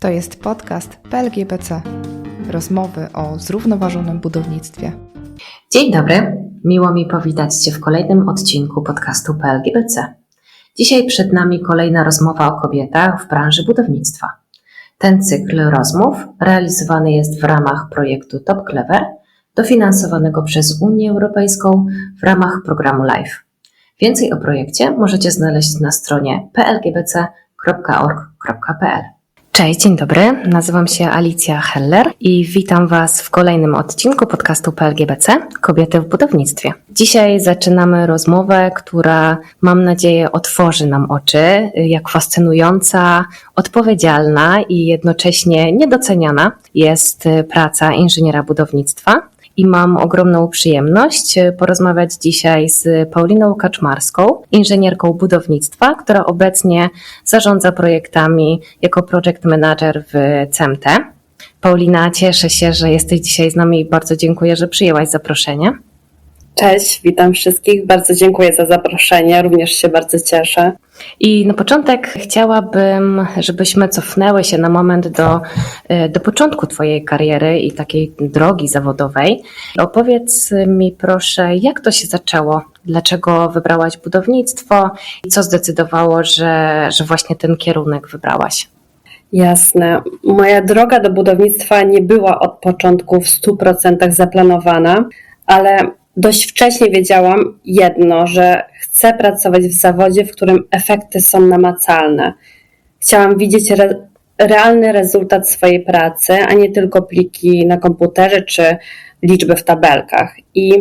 To jest podcast PLGBC. Rozmowy o zrównoważonym budownictwie. Dzień dobry, miło mi powitać Cię w kolejnym odcinku podcastu PLGBC. Dzisiaj przed nami kolejna rozmowa o kobietach w branży budownictwa. Ten cykl rozmów realizowany jest w ramach projektu Top Clever, dofinansowanego przez Unię Europejską w ramach programu LIFE. Więcej o projekcie możecie znaleźć na stronie plgbc.org.pl. Cześć, dzień dobry. Nazywam się Alicja Heller i witam Was w kolejnym odcinku podcastu PLGBC Kobiety w budownictwie. Dzisiaj zaczynamy rozmowę, która mam nadzieję otworzy nam oczy, jak fascynująca, odpowiedzialna i jednocześnie niedoceniana jest praca inżyniera budownictwa i mam ogromną przyjemność e, porozmawiać dzisiaj z Pauliną Kaczmarską, inżynierką budownictwa, która obecnie zarządza projektami jako project manager w CEMT. Paulina, cieszę się, że jesteś dzisiaj z nami i bardzo dziękuję, że przyjęłaś zaproszenie. Cześć, witam wszystkich. Bardzo dziękuję za zaproszenie. Również się bardzo cieszę. I na początek chciałabym, żebyśmy cofnęły się na moment do, e, do początku Twojej kariery i takiej drogi zawodowej. Opowiedz mi proszę, jak to się zaczęło? Dlaczego wybrałaś budownictwo i co zdecydowało, że, że właśnie ten kierunek wybrałaś? Jasne. Moja droga do budownictwa nie była od początku w 100% zaplanowana, ale dość wcześnie wiedziałam jedno, że chcę pracować w zawodzie, w którym efekty są namacalne. Chciałam widzieć re, realny rezultat swojej pracy, a nie tylko pliki na komputerze czy liczby w tabelkach. I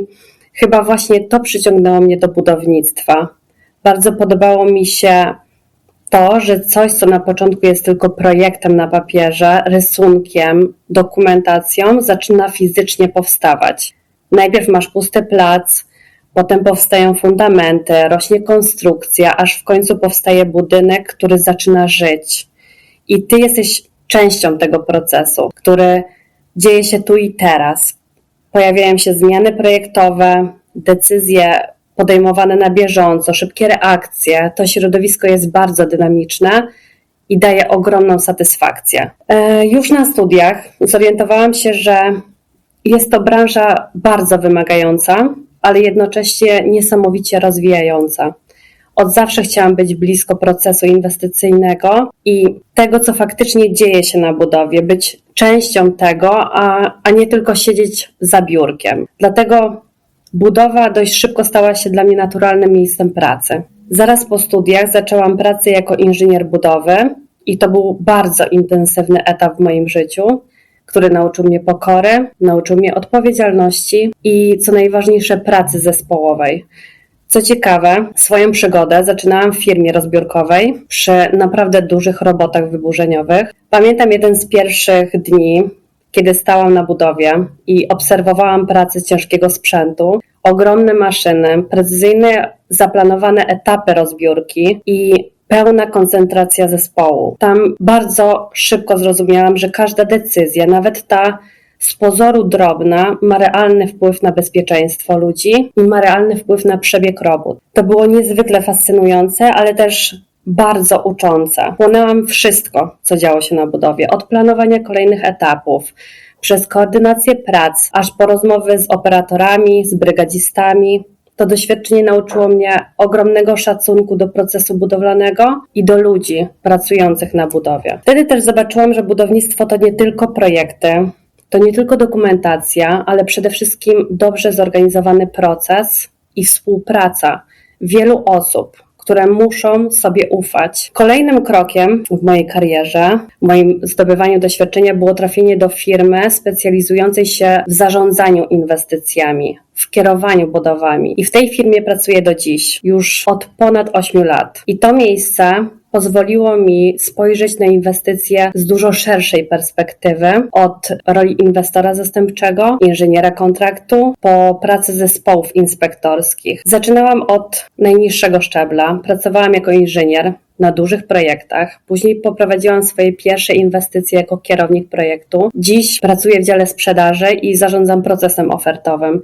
chyba właśnie to przyciągnęło mnie do budownictwa. Bardzo podobało mi się to, że coś, co na początku jest tylko projektem na papierze, rysunkiem, dokumentacją, zaczyna fizycznie powstawać. Najpierw masz pusty plac, potem powstają fundamenty, rośnie konstrukcja, aż w końcu powstaje budynek, który zaczyna żyć. I ty jesteś częścią tego procesu, który dzieje się tu i teraz. Pojawiają się zmiany projektowe, decyzje podejmowane na bieżąco, szybkie reakcje. To środowisko jest bardzo dynamiczne i daje ogromną satysfakcję. E, już na studiach zorientowałam się, że jest to branża bardzo wymagająca, ale jednocześnie niesamowicie rozwijająca. Od zawsze chciałam być blisko procesu inwestycyjnego i tego, co faktycznie dzieje się na budowie, być częścią tego, a, a nie tylko siedzieć za biurkiem. Dlatego budowa dość szybko stała się dla mnie naturalnym miejscem pracy. Zaraz po studiach zaczęłam pracę jako inżynier budowy i to był bardzo intensywny etap w moim życiu który nauczył mnie pokory, nauczył mnie odpowiedzialności i co najważniejsze pracy zespołowej. Co ciekawe, swoją przygodę zaczynałam w firmie rozbiórkowej przy naprawdę dużych robotach wyburzeniowych. Pamiętam jeden z pierwszych dni, kiedy stałam na budowie i obserwowałam pracę ciężkiego sprzętu, ogromne maszyny, precyzyjne zaplanowane etapy rozbiórki i pełna koncentracja zespołu. Tam bardzo szybko zrozumiałam, że każda decyzja, nawet ta z pozoru drobna, ma realny wpływ na bezpieczeństwo ludzi i ma realny wpływ na przebieg robót. To było niezwykle fascynujące, ale też bardzo uczące. Płonęłam wszystko, co działo się na budowie, od planowania kolejnych etapów, przez koordynację prac, aż po rozmowy z operatorami, z brygadzistami, to doświadczenie nauczyło mnie ogromnego szacunku do procesu budowlanego i do ludzi pracujących na budowie. Wtedy też zobaczyłam, że budownictwo to nie tylko projekty, to nie tylko dokumentacja, ale przede wszystkim dobrze zorganizowany proces i współpraca wielu osób, które muszą sobie ufać. Kolejnym krokiem w mojej karierze, w moim zdobywaniu doświadczenia było trafienie do firmy specjalizującej się w zarządzaniu inwestycjami, w kierowaniu budowami. I w tej firmie pracuję do dziś, już od ponad 8 lat. I to miejsce pozwoliło mi spojrzeć na inwestycje z dużo szerszej perspektywy, od roli inwestora zastępczego, inżyniera kontraktu, po pracę zespołów inspektorskich. Zaczynałam od najniższego szczebla, pracowałam jako inżynier, na dużych projektach. Później poprowadziłam swoje pierwsze inwestycje jako kierownik projektu. Dziś pracuję w dziale sprzedaży i zarządzam procesem ofertowym.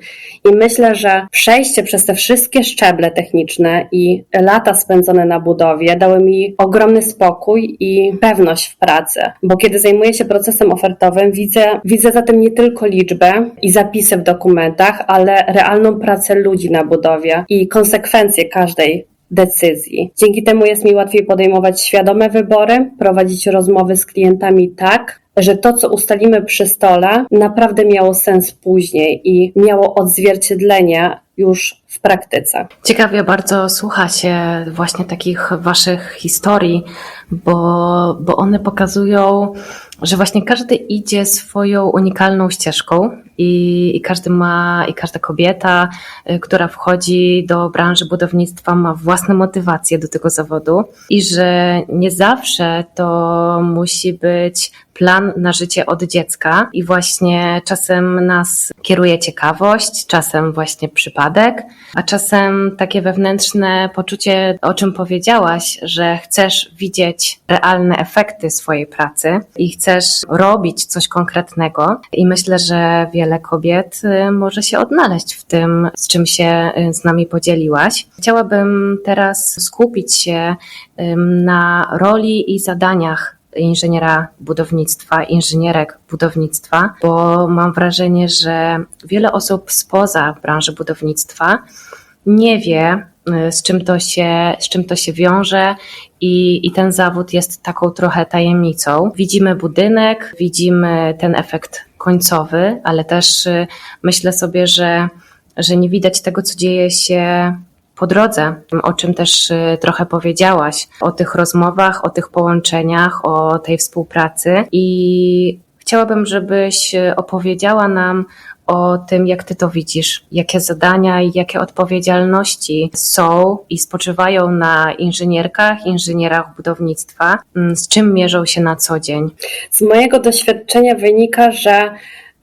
I myślę, że przejście przez te wszystkie szczeble techniczne i lata spędzone na budowie dały mi ogromny spokój i pewność w pracy, bo kiedy zajmuję się procesem ofertowym, widzę, widzę za tym nie tylko liczbę i zapisy w dokumentach, ale realną pracę ludzi na budowie i konsekwencje każdej decyzji. Dzięki temu jest mi łatwiej podejmować świadome wybory, prowadzić rozmowy z klientami tak, że to, co ustalimy przy stole, naprawdę miało sens później i miało odzwierciedlenie już w praktyce. Ciekawie bardzo słucha się właśnie takich Waszych historii, bo, bo one pokazują, że właśnie każdy idzie swoją unikalną ścieżką i, i każdy ma, i każda kobieta, y, która wchodzi do branży budownictwa, ma własne motywacje do tego zawodu i że nie zawsze to musi być plan na życie od dziecka i właśnie czasem nas kieruje ciekawość, czasem właśnie przypadek, a czasem takie wewnętrzne poczucie, o czym powiedziałaś, że chcesz widzieć realne efekty swojej pracy i chcesz robić coś konkretnego. I myślę, że wiele kobiet y, może się odnaleźć w tym, z czym się y, z nami podzieliłaś. Chciałabym teraz skupić się na roli i zadaniach inżyniera budownictwa, inżynierek budownictwa, bo mam wrażenie, że wiele osób spoza branży budownictwa nie wie, y, z czym to się, z czym to się wiąże i, i ten zawód jest taką trochę tajemnicą. Widzimy budynek, widzimy ten efekt końcowy, ale też y, myślę sobie, że, że nie widać tego, co dzieje się po drodze, o czym też y, trochę powiedziałaś, o tych rozmowach, o tych połączeniach, o tej współpracy. I chciałabym, żebyś y, opowiedziała nam o tym, jak ty to widzisz, jakie zadania i jakie odpowiedzialności są i spoczywają na inżynierkach, inżynierach budownictwa, mm, z czym mierzą się na co dzień. Z mojego doświadczenia wynika, że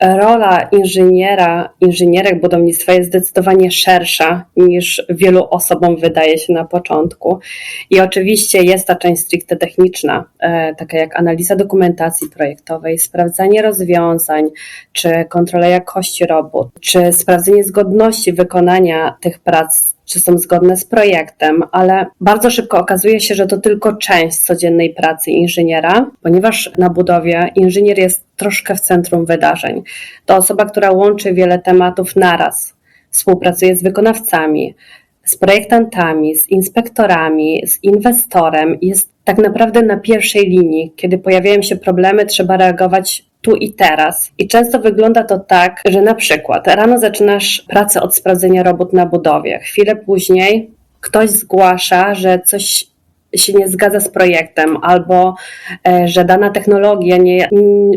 rola inżyniera, inżynierek budownictwa jest zdecydowanie szersza niż wielu osobom wydaje się na początku. I oczywiście jest ta część stricte techniczna, e, taka jak analiza dokumentacji projektowej, sprawdzanie rozwiązań, czy kontrola jakości robót, czy sprawdzenie zgodności wykonania tych prac czy są zgodne z projektem, ale bardzo szybko okazuje się, że to tylko część codziennej pracy inżyniera, ponieważ na budowie inżynier jest troszkę w centrum wydarzeń. To osoba, która łączy wiele tematów naraz, współpracuje z wykonawcami, z projektantami, z inspektorami, z inwestorem, jest tak naprawdę na pierwszej linii. Kiedy pojawiają się problemy, trzeba reagować tu i teraz. I często wygląda to tak, że na przykład rano zaczynasz pracę od sprawdzenia robót na budowie. Chwilę później ktoś zgłasza, że coś się nie zgadza z projektem, albo e, że dana technologia nie,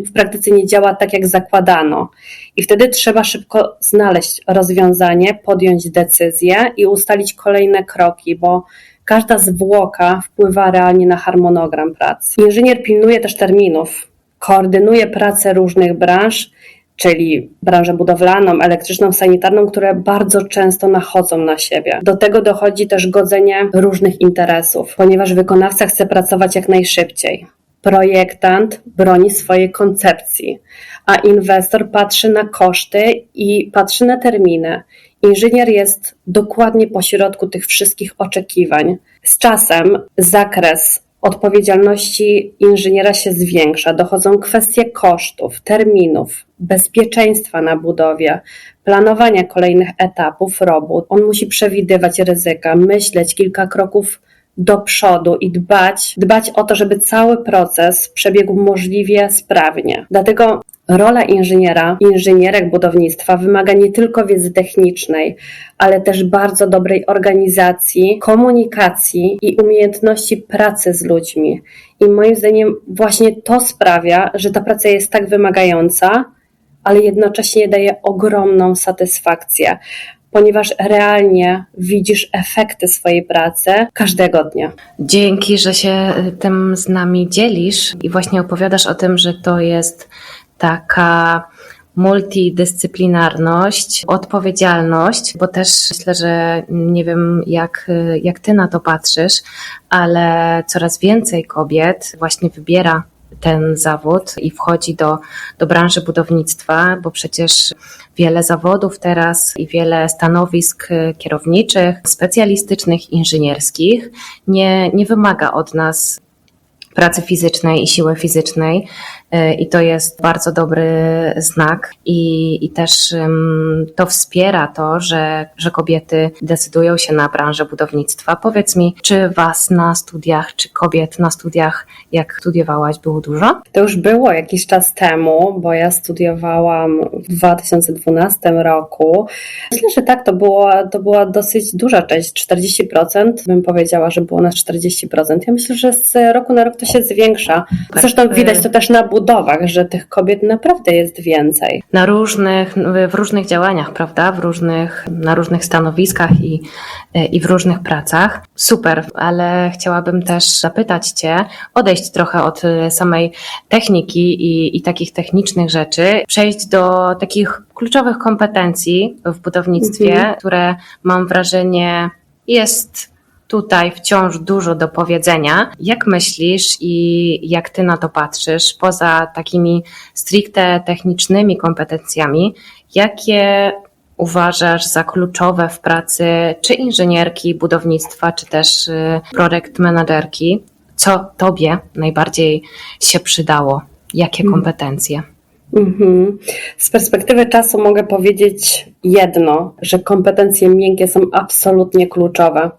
w praktyce nie działa tak, jak zakładano. I wtedy trzeba szybko znaleźć rozwiązanie, podjąć decyzję i ustalić kolejne kroki, bo każda zwłoka wpływa realnie na harmonogram pracy. Inżynier pilnuje też terminów, koordynuje pracę różnych branż, czyli branżę budowlaną, elektryczną, sanitarną, które bardzo często nachodzą na siebie. Do tego dochodzi też godzenie różnych interesów, ponieważ wykonawca chce pracować jak najszybciej. Projektant broni swojej koncepcji, a inwestor patrzy na koszty i patrzy na terminy. Inżynier jest dokładnie pośrodku tych wszystkich oczekiwań. Z czasem zakres odpowiedzialności inżyniera się zwiększa, dochodzą kwestie kosztów, terminów, bezpieczeństwa na budowie, planowania kolejnych etapów robót. On musi przewidywać ryzyka, myśleć kilka kroków do przodu i dbać, dbać o to, żeby cały proces przebiegł możliwie sprawnie. Dlatego rola inżyniera, inżynierek budownictwa wymaga nie tylko wiedzy technicznej, ale też bardzo dobrej organizacji, komunikacji i umiejętności pracy z ludźmi. I moim zdaniem właśnie to sprawia, że ta praca jest tak wymagająca, ale jednocześnie daje ogromną satysfakcję ponieważ realnie widzisz efekty swojej pracy każdego dnia. Dzięki, że się tym z nami dzielisz i właśnie opowiadasz o tym, że to jest taka multidyscyplinarność, odpowiedzialność, bo też myślę, że nie wiem, jak, jak ty na to patrzysz, ale coraz więcej kobiet właśnie wybiera ten zawód i wchodzi do, do branży budownictwa, bo przecież wiele zawodów teraz i wiele stanowisk kierowniczych, specjalistycznych, inżynierskich nie, nie wymaga od nas pracy fizycznej i siły fizycznej. Y, I to jest bardzo dobry znak, i, i też to wspiera to, że, że kobiety decydują się na branżę budownictwa. Powiedz mi, czy Was na studiach, czy kobiet na studiach, jak studiowałaś, było dużo? To już było jakiś czas temu, bo ja studiowałam w 2012 roku. Myślę, że tak, to była, to była dosyć duża część, 40%. Bym powiedziała, że było nas 40%. Ja myślę, że z roku na rok to się zwiększa. Zresztą widać to też na budowach, że tych kobiet naprawdę jest więcej. Na różnych, w różnych działaniach, prawda? W różnych, na różnych stanowiskach i, i w różnych pracach. Super, ale chciałabym też zapytać Cię, odejść trochę od samej techniki i, i takich technicznych rzeczy, przejść do takich kluczowych kompetencji w budownictwie, mhm. które mam wrażenie jest tutaj wciąż dużo do powiedzenia. Jak myślisz i jak ty na to patrzysz, poza takimi stricte technicznymi kompetencjami, jakie uważasz za kluczowe w pracy czy inżynierki budownictwa, czy też y, projekt managerki? Co tobie najbardziej się przydało? Jakie hmm. kompetencje? Mhm. Z perspektywy czasu mogę powiedzieć jedno, że kompetencje miękkie są absolutnie kluczowe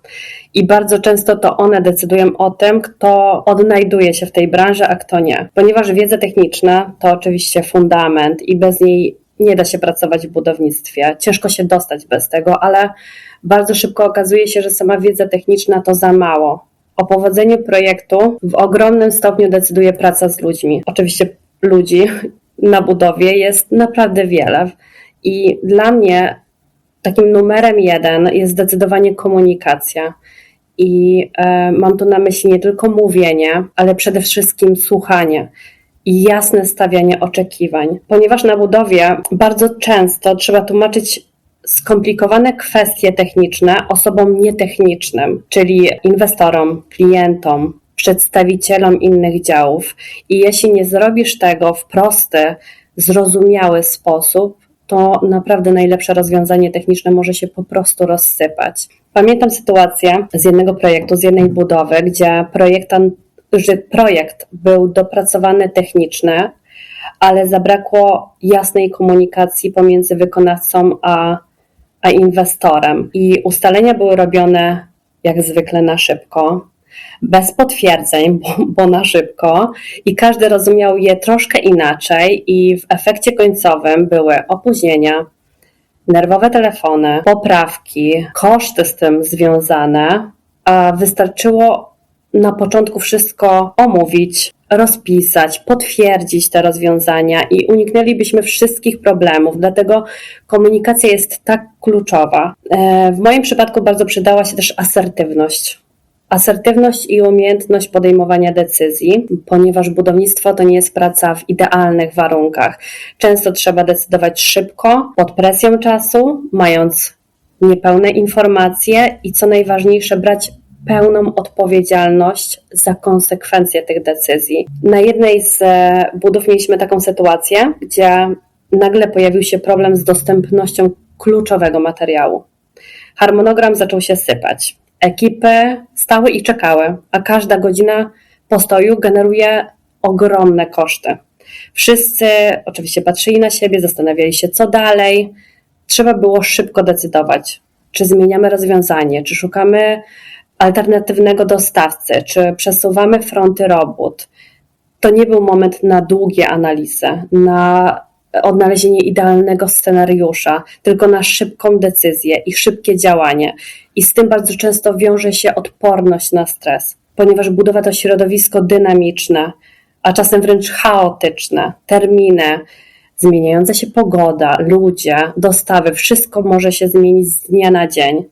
i bardzo często to one decydują o tym, kto odnajduje się w tej branży, a kto nie. Ponieważ wiedza techniczna to oczywiście fundament i bez niej nie da się pracować w budownictwie. Ciężko się dostać bez tego, ale bardzo szybko okazuje się, że sama wiedza techniczna to za mało. O powodzeniu projektu w ogromnym stopniu decyduje praca z ludźmi. Oczywiście ludzi na budowie jest naprawdę wiele. I dla mnie takim numerem jeden jest zdecydowanie komunikacja. I e, mam tu na myśli nie tylko mówienie, ale przede wszystkim słuchanie i jasne stawianie oczekiwań, ponieważ na budowie bardzo często trzeba tłumaczyć skomplikowane kwestie techniczne osobom nietechnicznym, czyli inwestorom, klientom, przedstawicielom innych działów. I jeśli nie zrobisz tego w prosty, zrozumiały sposób, to naprawdę najlepsze rozwiązanie techniczne może się po prostu rozsypać. Pamiętam sytuację z jednego projektu, z jednej budowy, gdzie że projekt był dopracowany technicznie, ale zabrakło jasnej komunikacji pomiędzy wykonawcą a, a inwestorem. I ustalenia były robione jak zwykle na szybko bez potwierdzeń, bo, bo, na szybko, i każdy rozumiał je troszkę inaczej, i w efekcie końcowym były opóźnienia, nerwowe telefony, poprawki, koszty z tym związane, a wystarczyło na początku wszystko omówić, rozpisać, potwierdzić te rozwiązania i uniknęlibyśmy wszystkich problemów. Dlatego komunikacja jest tak kluczowa. E, w moim przypadku bardzo przydała się też asertywność Asertywność i umiejętność podejmowania decyzji, ponieważ budownictwo to nie jest praca w idealnych warunkach. Często trzeba decydować szybko, pod presją czasu, mając niepełne informacje i co najważniejsze, brać pełną odpowiedzialność za konsekwencje tych decyzji. Na jednej z e, budów mieliśmy taką sytuację, gdzie nagle pojawił się problem z dostępnością kluczowego materiału. Harmonogram zaczął się sypać ekipy stały i czekały, a każda godzina postoju generuje ogromne koszty. Wszyscy oczywiście patrzyli na siebie, zastanawiali się, co dalej. Trzeba było szybko decydować, czy zmieniamy rozwiązanie, czy szukamy alternatywnego dostawcy, czy przesuwamy fronty robót. To nie był moment na długie analizy, na odnalezienie idealnego scenariusza, tylko na szybką decyzję i szybkie działanie. I z tym bardzo często wiąże się odporność na stres, ponieważ budowa to środowisko dynamiczne, a czasem wręcz chaotyczne, terminy, zmieniająca się pogoda, ludzie, dostawy, wszystko może się zmienić z dnia na dzień.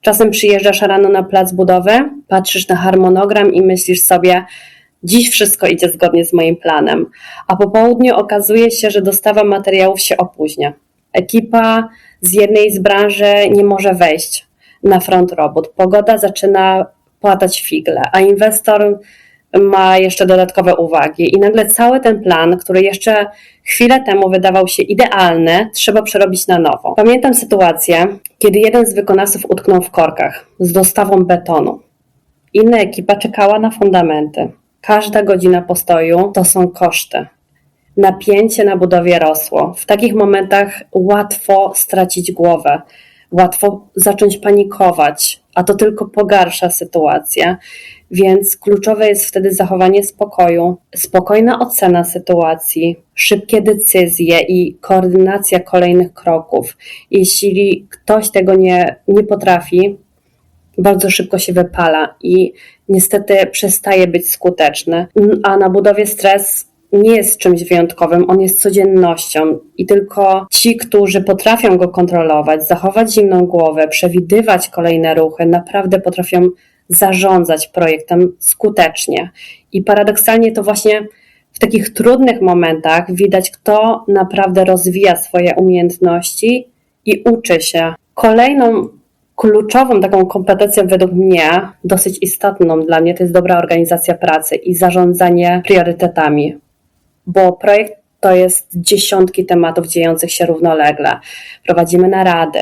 Czasem przyjeżdżasz rano na plac budowy, patrzysz na harmonogram i myślisz sobie, Dziś wszystko idzie zgodnie z moim planem, a po południu okazuje się, że dostawa materiałów się opóźnia. Ekipa z jednej z branży nie może wejść na front robót. Pogoda zaczyna płatać figle, a inwestor ma jeszcze dodatkowe uwagi. I nagle cały ten plan, który jeszcze chwilę temu wydawał się idealny, trzeba przerobić na nowo. Pamiętam sytuację, kiedy jeden z wykonawców utknął w korkach z dostawą betonu. Inna ekipa czekała na fundamenty. Każda godzina postoju to są koszty. Napięcie na budowie rosło. W takich momentach łatwo stracić głowę, łatwo zacząć panikować, a to tylko pogarsza sytuację. Więc kluczowe jest wtedy zachowanie spokoju, spokojna ocena sytuacji, szybkie decyzje i koordynacja kolejnych kroków. Jeśli ktoś tego nie, nie potrafi, bardzo szybko się wypala i niestety przestaje być skuteczny. A na budowie stres nie jest czymś wyjątkowym, on jest codziennością i tylko ci, którzy potrafią go kontrolować, zachować zimną głowę, przewidywać kolejne ruchy, naprawdę potrafią zarządzać projektem skutecznie. I paradoksalnie to właśnie w takich trudnych momentach widać, kto naprawdę rozwija swoje umiejętności i uczy się. Kolejną kluczową taką kompetencją według mnie, dosyć istotną dla mnie, to jest dobra organizacja pracy i zarządzanie priorytetami, bo projekt to jest dziesiątki tematów dziejących się równolegle. Prowadzimy narady,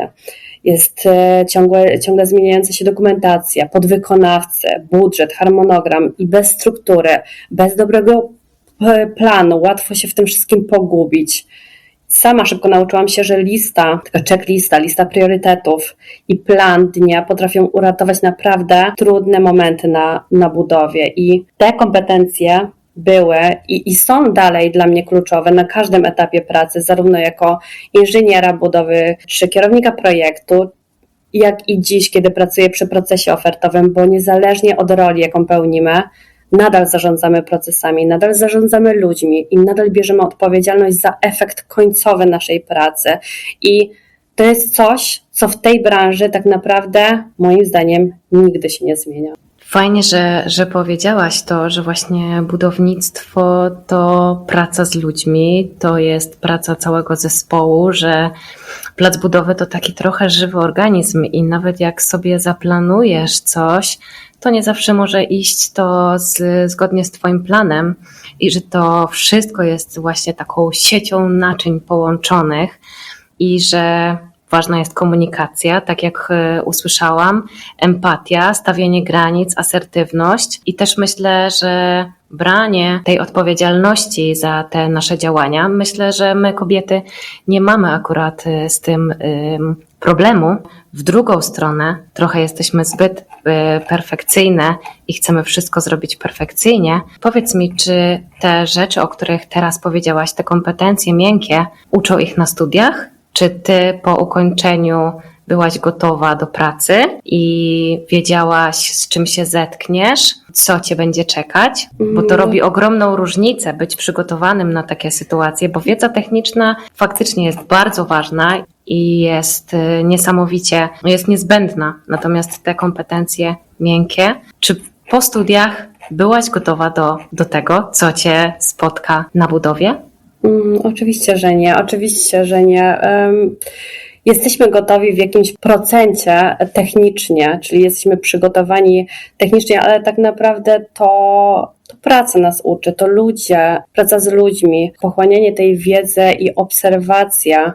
jest e, ciągle, ciągle zmieniająca się dokumentacja, podwykonawcy, budżet, harmonogram i bez struktury, bez dobrego planu łatwo się w tym wszystkim pogubić. Sama szybko nauczyłam się, że lista, taka checklista, lista priorytetów i plan dnia potrafią uratować naprawdę trudne momenty na, na budowie. I te kompetencje były i, i są dalej dla mnie kluczowe na każdym etapie pracy, zarówno jako inżyniera budowy czy kierownika projektu, jak i dziś, kiedy pracuję przy procesie ofertowym, bo niezależnie od roli, jaką pełnimy, nadal zarządzamy procesami, nadal zarządzamy ludźmi i nadal bierzemy odpowiedzialność za efekt końcowy naszej pracy. I to jest coś, co w tej branży tak naprawdę, moim zdaniem, nigdy się nie zmienia. Fajnie, że, że powiedziałaś to, że właśnie budownictwo to praca z ludźmi, to jest praca całego zespołu, że plac budowy to taki trochę żywy organizm i nawet jak sobie zaplanujesz coś, to nie zawsze może iść to z, zgodnie z Twoim planem i że to wszystko jest właśnie taką siecią naczyń połączonych i że ważna jest komunikacja, tak jak e, usłyszałam, empatia, stawianie granic, asertywność i też myślę, że branie tej odpowiedzialności za te nasze działania. Myślę, że my kobiety nie mamy akurat e, z tym problemu. W drugą stronę trochę jesteśmy zbyt e, perfekcyjne i chcemy wszystko zrobić perfekcyjnie. Powiedz mi, czy te rzeczy, o których teraz powiedziałaś, te kompetencje miękkie, uczą ich na studiach? Czy ty po ukończeniu byłaś gotowa do pracy i wiedziałaś, z czym się zetkniesz, co cię będzie czekać? Bo to robi ogromną różnicę być przygotowanym na takie sytuacje, bo wiedza techniczna faktycznie jest bardzo ważna i jest y, niesamowicie, jest niezbędna. Natomiast te kompetencje miękkie, czy po studiach byłaś gotowa do, do tego, co cię spotka na budowie? Mm, oczywiście, że nie. Oczywiście, że nie. Jesteśmy gotowi w jakimś procencie technicznie, czyli jesteśmy przygotowani technicznie, ale tak naprawdę to, to praca nas uczy, to ludzie, praca z ludźmi, pochłanianie tej wiedzy i obserwacja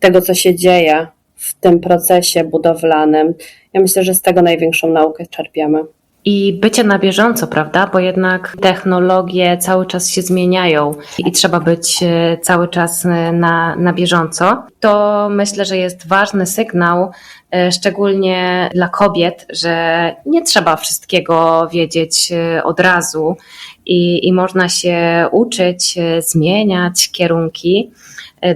tego, co się dzieje w tym procesie budowlanym. Ja myślę, że z tego największą naukę czerpiemy i bycie na bieżąco, prawda? Bo jednak technologie cały czas się zmieniają i trzeba być e, cały czas e, na, na bieżąco. To myślę, że jest ważny sygnał, e, szczególnie dla kobiet, że nie trzeba wszystkiego wiedzieć od razu i, i można się uczyć, zmieniać kierunki,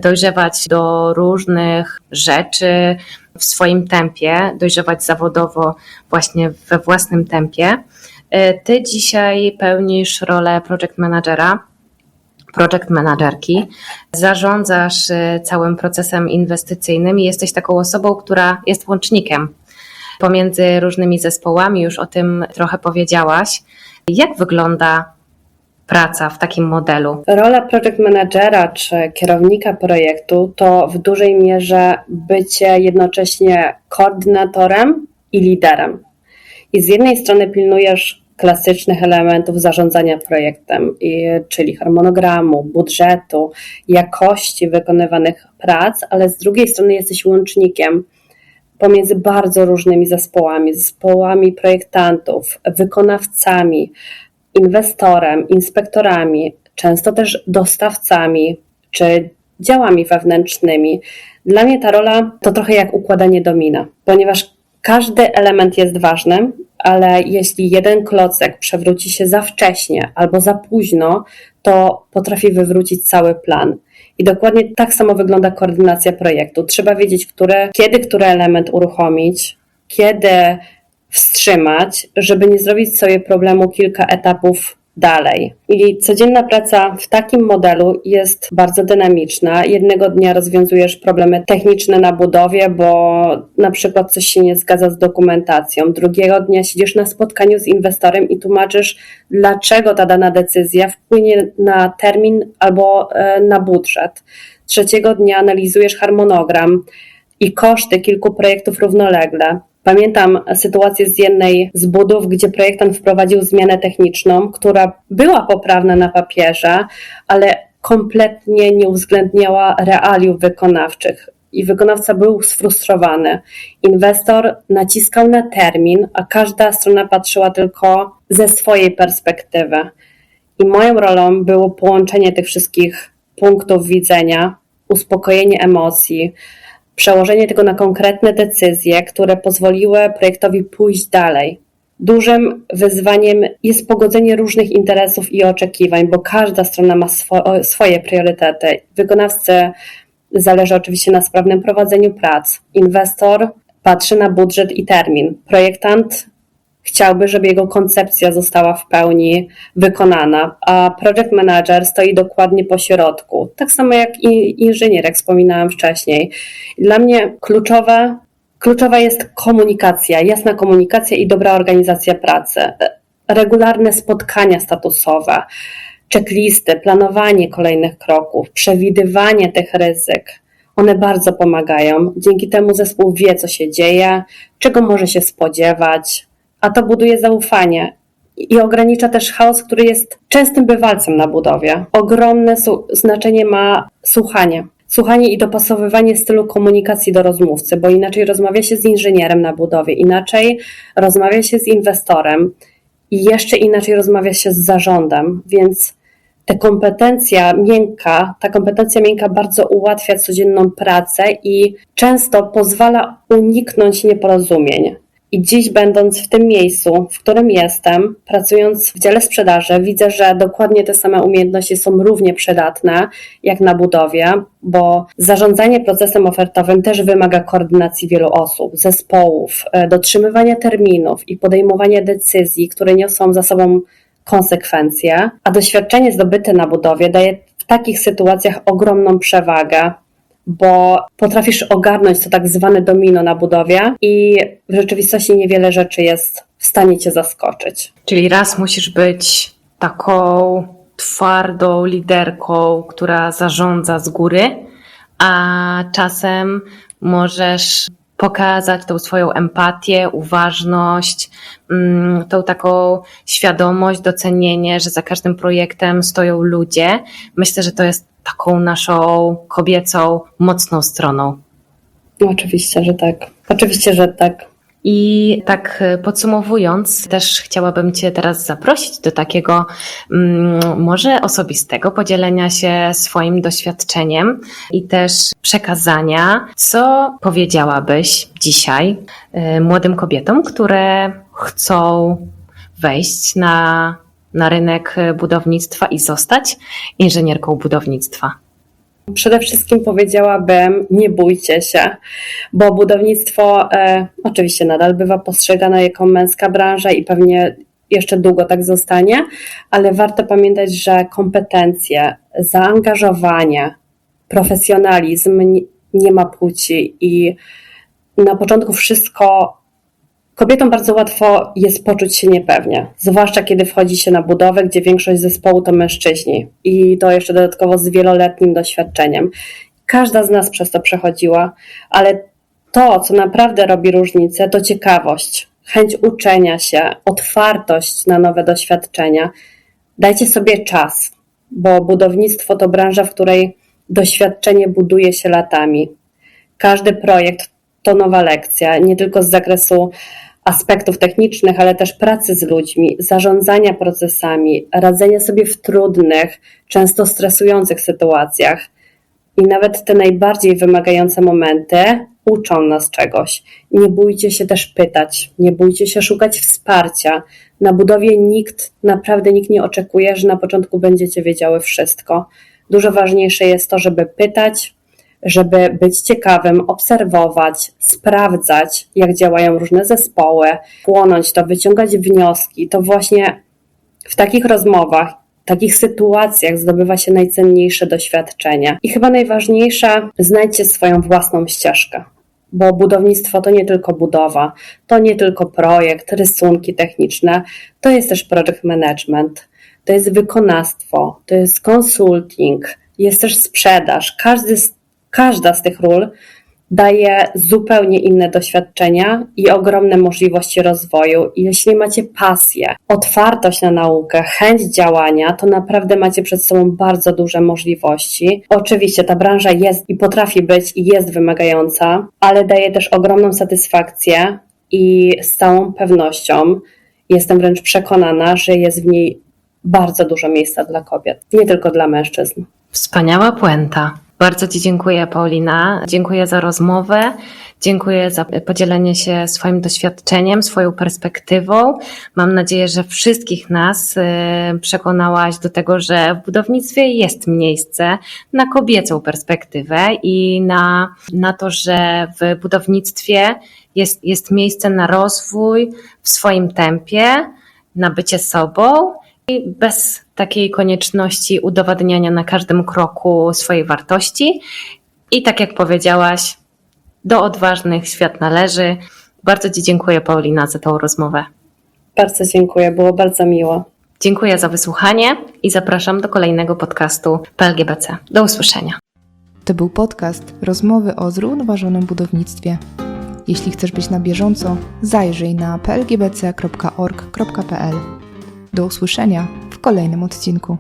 dojrzewać do różnych rzeczy, w swoim tempie, dojrzewać zawodowo właśnie we własnym tempie. E, ty dzisiaj pełnisz rolę project managera, project managerki, zarządzasz e, całym procesem inwestycyjnym i jesteś taką osobą, która jest łącznikiem pomiędzy różnymi zespołami, już o tym trochę powiedziałaś. Jak wygląda praca w takim modelu? Rola project managera czy kierownika projektu to w dużej mierze bycie jednocześnie koordynatorem i liderem. I z jednej strony pilnujesz klasycznych elementów zarządzania projektem, czyli harmonogramu, budżetu, jakości wykonywanych prac, ale z drugiej strony jesteś łącznikiem pomiędzy bardzo różnymi zespołami, zespołami projektantów, wykonawcami, inwestorem, inspektorami, często też dostawcami czy działami wewnętrznymi. Dla mnie ta rola to trochę jak układanie domina, ponieważ każdy element jest ważny, ale jeśli jeden klocek przewróci się za wcześnie albo za późno, to potrafi wywrócić cały plan. I dokładnie tak samo wygląda koordynacja projektu. Trzeba wiedzieć, które, kiedy który element uruchomić, kiedy wstrzymać, żeby nie zrobić sobie problemu kilka etapów dalej. I codzienna praca w takim modelu jest bardzo dynamiczna. Jednego dnia rozwiązujesz problemy techniczne na budowie, bo na przykład coś się nie zgadza z dokumentacją. Drugiego dnia siedzisz na spotkaniu z inwestorem i tłumaczysz, dlaczego ta dana decyzja wpłynie na termin albo e, na budżet. Trzeciego dnia analizujesz harmonogram i koszty kilku projektów równolegle. Pamiętam sytuację z jednej z budów, gdzie projektant wprowadził zmianę techniczną, która była poprawna na papierze, ale kompletnie nie uwzględniała realiów wykonawczych. I wykonawca był sfrustrowany. Inwestor naciskał na termin, a każda strona patrzyła tylko ze swojej perspektywy. I moją rolą było połączenie tych wszystkich punktów widzenia, uspokojenie emocji, przełożenie tego na konkretne decyzje, które pozwoliły projektowi pójść dalej. Dużym wyzwaniem jest pogodzenie różnych interesów i oczekiwań, bo każda strona ma swo swoje priorytety. Wykonawcy zależy oczywiście na sprawnym prowadzeniu prac. Inwestor patrzy na budżet i termin. Projektant chciałby, żeby jego koncepcja została w pełni wykonana, a project manager stoi dokładnie po środku, tak samo jak inżynier, jak wspominałam wcześniej. Dla mnie kluczowe, kluczowa jest komunikacja, jasna komunikacja i dobra organizacja pracy, regularne spotkania statusowe, checklisty, planowanie kolejnych kroków, przewidywanie tych ryzyk. One bardzo pomagają. Dzięki temu zespół wie, co się dzieje, czego może się spodziewać, a to buduje zaufanie i ogranicza też chaos, który jest częstym bywalcem na budowie. Ogromne znaczenie ma słuchanie. Słuchanie i dopasowywanie stylu komunikacji do rozmówcy, bo inaczej rozmawia się z inżynierem na budowie, inaczej rozmawia się z inwestorem i jeszcze inaczej rozmawia się z zarządem, więc ta kompetencja miękka, ta kompetencja miękka bardzo ułatwia codzienną pracę i często pozwala uniknąć nieporozumień. I dziś, będąc w tym miejscu, w którym jestem, pracując w dziale sprzedaży, widzę, że dokładnie te same umiejętności są równie przydatne jak na budowie, bo zarządzanie procesem ofertowym też wymaga koordynacji wielu osób, zespołów, e, dotrzymywania terminów i podejmowania decyzji, które niosą za sobą konsekwencje, a doświadczenie zdobyte na budowie daje w takich sytuacjach ogromną przewagę bo potrafisz ogarnąć to tak zwane domino na budowie i w rzeczywistości niewiele rzeczy jest w stanie cię zaskoczyć. Czyli raz musisz być taką twardą liderką, która zarządza z góry, a czasem możesz pokazać tą swoją empatię, uważność, mm, tą taką świadomość, docenienie, że za każdym projektem stoją ludzie. Myślę, że to jest taką naszą kobiecą, mocną stroną. Oczywiście, że tak. Oczywiście, że tak. I tak podsumowując, też chciałabym Cię teraz zaprosić do takiego mm, może osobistego podzielenia się swoim doświadczeniem i też przekazania, co powiedziałabyś dzisiaj y, młodym kobietom, które chcą wejść na na rynek budownictwa i zostać inżynierką budownictwa? Przede wszystkim powiedziałabym, nie bójcie się, bo budownictwo e, oczywiście nadal bywa postrzegane jako męska branża i pewnie jeszcze długo tak zostanie, ale warto pamiętać, że kompetencje, zaangażowanie, profesjonalizm nie ma płci i na początku wszystko Kobietom bardzo łatwo jest poczuć się niepewnie, zwłaszcza kiedy wchodzi się na budowę, gdzie większość zespołu to mężczyźni i to jeszcze dodatkowo z wieloletnim doświadczeniem. Każda z nas przez to przechodziła, ale to, co naprawdę robi różnicę, to ciekawość, chęć uczenia się, otwartość na nowe doświadczenia. Dajcie sobie czas, bo budownictwo to branża, w której doświadczenie buduje się latami. Każdy projekt to nowa lekcja, nie tylko z zakresu aspektów technicznych, ale też pracy z ludźmi, zarządzania procesami, radzenia sobie w trudnych, często stresujących sytuacjach. I nawet te najbardziej wymagające momenty uczą nas czegoś. Nie bójcie się też pytać, nie bójcie się szukać wsparcia. Na budowie nikt, naprawdę nikt nie oczekuje, że na początku będziecie wiedziały wszystko. Dużo ważniejsze jest to, żeby pytać, żeby być ciekawym, obserwować, sprawdzać, jak działają różne zespoły, płonąć to, wyciągać wnioski. To właśnie w takich rozmowach, w takich sytuacjach zdobywa się najcenniejsze doświadczenia. I chyba najważniejsze, znajdźcie swoją własną ścieżkę. Bo budownictwo to nie tylko budowa, to nie tylko projekt, rysunki techniczne, to jest też project management, to jest wykonawstwo, to jest consulting, jest też sprzedaż. Każdy z, każda z tych ról daje zupełnie inne doświadczenia i ogromne możliwości rozwoju. I jeśli macie pasję, otwartość na naukę, chęć działania, to naprawdę macie przed sobą bardzo duże możliwości. Oczywiście ta branża jest i potrafi być i jest wymagająca, ale daje też ogromną satysfakcję i z całą pewnością jestem wręcz przekonana, że jest w niej bardzo dużo miejsca dla kobiet, nie tylko dla mężczyzn. Wspaniała puenta. Bardzo Ci dziękuję, Paulina. Dziękuję za rozmowę. Dziękuję za podzielenie się swoim doświadczeniem, swoją perspektywą. Mam nadzieję, że wszystkich nas y, przekonałaś do tego, że w budownictwie jest miejsce na kobiecą perspektywę i na, na to, że w budownictwie jest, jest miejsce na rozwój w swoim tempie, na bycie sobą i bez takiej konieczności udowadniania na każdym kroku swojej wartości. I tak jak powiedziałaś, do odważnych świat należy. Bardzo Ci dziękuję, Paulina, za tą rozmowę. Bardzo dziękuję, było bardzo miło. Dziękuję za wysłuchanie i zapraszam do kolejnego podcastu PLGBC. Do usłyszenia. To był podcast Rozmowy o zrównoważonym budownictwie. Jeśli chcesz być na bieżąco, zajrzyj na plgbc.org.pl. Do usłyszenia w kolejnym odcinku.